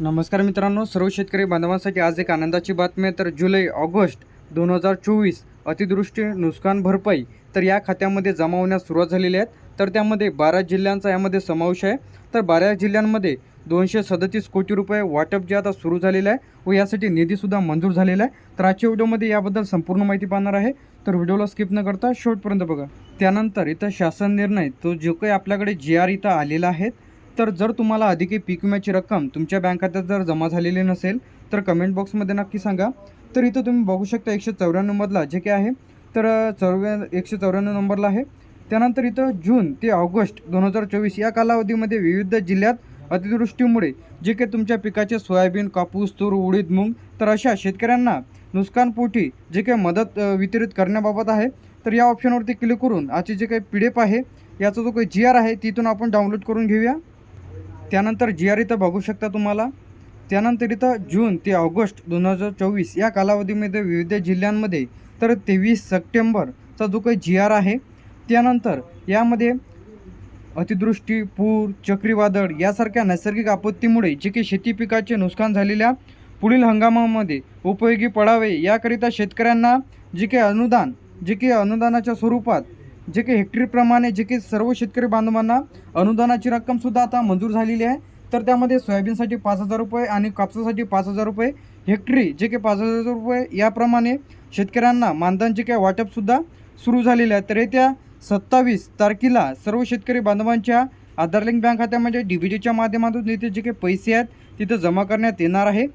नमस्कार मित्रांनो सर्व शेतकरी बांधवांसाठी आज एक आनंदाची बातमी आहे. तर जुलै ऑगस्ट दोन हजार चोवीस अतिदृष्टी नुकसान भरपाई तर या खात्यामध्ये जमा होण्यास सुरुवात झालेली आहे. तर त्यामध्ये बारा जिल्ह्यांचा यामध्ये समावेश आहे. तर बारा जिल्ह्यांमध्ये दोनशे सदतीस कोटी रुपये वाटप जे आता सुरू झालेलं आहे व यासाठी निधीसुद्धा मंजूर झालेला आहे. तर आजच्या व्हिडिओमध्ये याबद्दल संपूर्ण माहिती पाहणार आहे. तर व्हिडिओला स्किप न करता शेवटपर्यंत बघा. त्यानंतर इथं शासन निर्णय तो जो काही आपल्याकडे जी आर इथं आलेला आहे तर जर तुम्हाला अधिक पीक विम्याची रक्कम तुमच्या बँक खात्यात जर जमा झालेली नसेल तर कमेंट बॉक्समध्ये नक्की सांगा. तर इथं तुम्ही बघू शकता एकशे चौऱ्याण्णवमधला जे काय आहे तर चौव्या एकशे चौऱ्याण्णव नंबरला आहे. त्यानंतर इथं जून ते ऑगस्ट दोन हजार चोवीस या कालावधीमध्ये विविध जिल्ह्यात अतिवृष्टीमुळे जे काही तुमच्या पिकाचे सोयाबीन कापूस तूर उडीद मूग तर अशा शेतकऱ्यांना नुकसानपोटी जे काही मदत वितरित करण्याबाबत आहे. तर या ऑप्शनवरती क्लिक करून आजची जे काही पी डी एफ आहे याचा जो काही जी आर आहे तिथून आपण डाउनलोड करून घेऊया. त्यानंतर जी आर इथं बघू शकता तुम्हाला. त्यानंतर इथं जून ते ऑगस्ट दोन हजार चोवीस या कालावधीमध्ये विविध जिल्ह्यांमध्ये तर तेवीस सप्टेंबरचा जो काही जी आर आहे त्यानंतर यामध्ये अतिदृष्टी पूर चक्रीवादळ यासारख्या नैसर्गिक आपत्तीमुळे जे काही शेती पिकाचे नुकसान झालेल्या पुढील हंगामामध्ये उपयोगी पडावे याकरिता शेतकऱ्यांना जे काही अनुदान जे काही अनुदानाच्या स्वरूपात जे काही हेक्टरीप्रमाणे जे काही सर्व शेतकरी बांधवांना अनुदानाची रक्कमसुद्धा आता मंजूर झालेली आहे. तर त्यामध्ये सोयाबीनसाठी पाच हजार रुपये आणि कापसासाठी पाच हजार रुपये हेक्टरी जे काही पाच हजार रुपये याप्रमाणे शेतकऱ्यांना मानधन जे काही वाटपसुद्धा सुरू झालेले आहे. तर येत्या सत्तावीस तारखेला सर्व शेतकरी बांधवांच्या आधार लिंक बँक खात्यामध्ये म्हणजे डी बी डीच्या माध्यमातून इथे जे काही पैसे आहेत तिथं जमा करण्यात येणार आहे.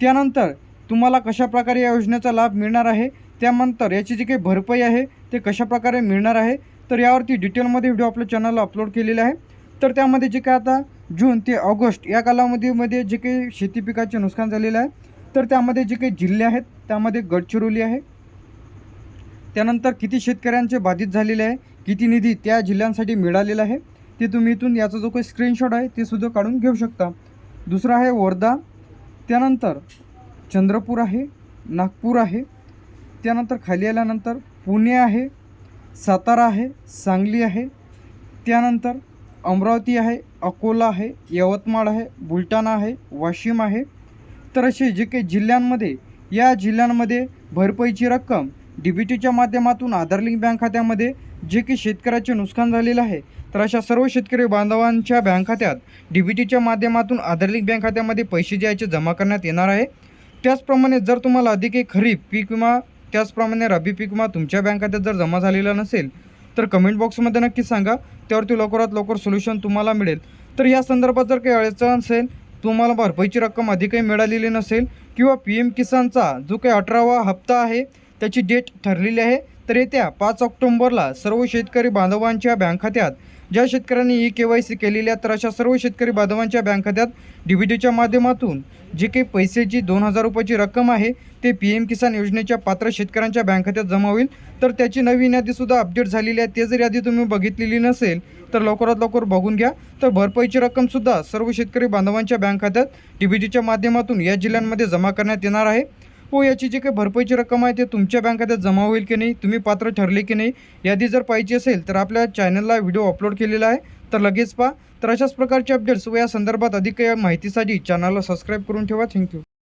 त्यानंतर तुम्हाला कशाप्रकारे या योजनेचा लाभ मिळणार आहे त्यानंतर याची जी काही भरपाई आहे ते कशाप्रकारे मिळणार आहे तर यावरती डिटेलमध्ये व्हिडिओ आपल्या चॅनलला अपलोड केलेले आहे. तर त्यामध्ये जे काय आता जून ते ऑगस्ट या कालावधीमध्ये जे काही शेती पिकाचे नुकसान झालेलं आहे तर त्यामध्ये जे काही जिल्हे आहेत त्यामध्ये गडचिरोली आहे. त्यानंतर किती शेतकऱ्यांचे बाधित झालेले आहे किती निधी त्या जिल्ह्यांसाठी मिळालेला आहे ते तुम्ही इथून याचा जो काही स्क्रीनशॉट आहे ते सुद्धा काढून घेऊ शकता. दुसरा आहे वर्धा त्यानंतर चंद्रपूर आहे नागपूर आहे त्यानंतर खाली आल्यानंतर पुणे आहे सातारा आहे सांगली आहे. त्यानंतर अमरावती आहे अकोला आहे यवतमाळ आहे बुलढाणा आहे वाशिम आहे. तर असे जे काही जिल्ह्यांमध्ये या जिल्ह्यांमध्ये भरपाईची रक्कम डी बी टीच्या माध्यमातून आधार लिंक बँक खात्यामध्ये जे काही शेतकऱ्याचे नुकसान झालेलं आहे तर अशा सर्व शेतकरी बांधवांच्या बँक खात्यात डी बी टीच्या माध्यमातून आधार लिंक बँक खात्यामध्ये पैसे जे जमा करण्यात येणार आहे. त्याचप्रमाणे जर तुम्हाला अधिक एक खरीप पीक विमा त्याचप्रमाणे रब्बी पीक विमा तुमच्या बँक खात्यात जर जमा झालेला नसेल तर कमेंट बॉक्समध्ये नक्की सांगा. त्यावरती लवकरात लवकर सोल्युशन तुम्हाला मिळेल. तर या संदर्भात जर काही अडचण असेल तुम्हाला भरपाईची रक्कम अधिकही मिळालेली नसेल किंवा पी एम किसानचा जो काही अठरावा हप्ता आहे त्याची डेट ठरलेली आहे तर येत्या पाच ऑक्टोंबरला सर्व शेतकरी बांधवांच्या बँक खात्यात ज्या शेतकऱ्यांनी ई के वाय सी केलेली आहे तर अशा सर्व शेतकरी बांधवांच्या बँक खात्यात डी बी माध्यमातून जे काही पैसेची दोन हजार रुपयाची रक्कम आहे ते पी एम किसान योजनेच्या पात्र शेतकऱ्यांच्या बँक खात्यात जमा होईल. तर त्याची नवीन यादीसुद्धा अपडेट झालेली आहे. ते जर यादी तुम्ही बघितलेली नसेल तर लवकरात लवकर बघून घ्या. तर भरपाईची रक्कमसुद्धा सर्व शेतकरी बांधवांच्या बँक खात्यात डी बी माध्यमातून या जिल्ह्यांमध्ये जमा करण्यात येणार आहे. व याची जी काही भरपाईची रक्कम आहे ते तुमच्या बँक खात्यात जमा होईल की नाही तुम्ही पात्र ठरले की नाही यादी जर पाहिजे असेल तर आपल्या चॅनलला व्हिडिओ अपलोड केलेला आहे. तर लगेच पहा. तर अशाच प्रकारचे अपडेट्स व या संदर्भात अधिक माहितीसाठी चॅनलला सबस्क्राईब करून ठेवा. थँक्यू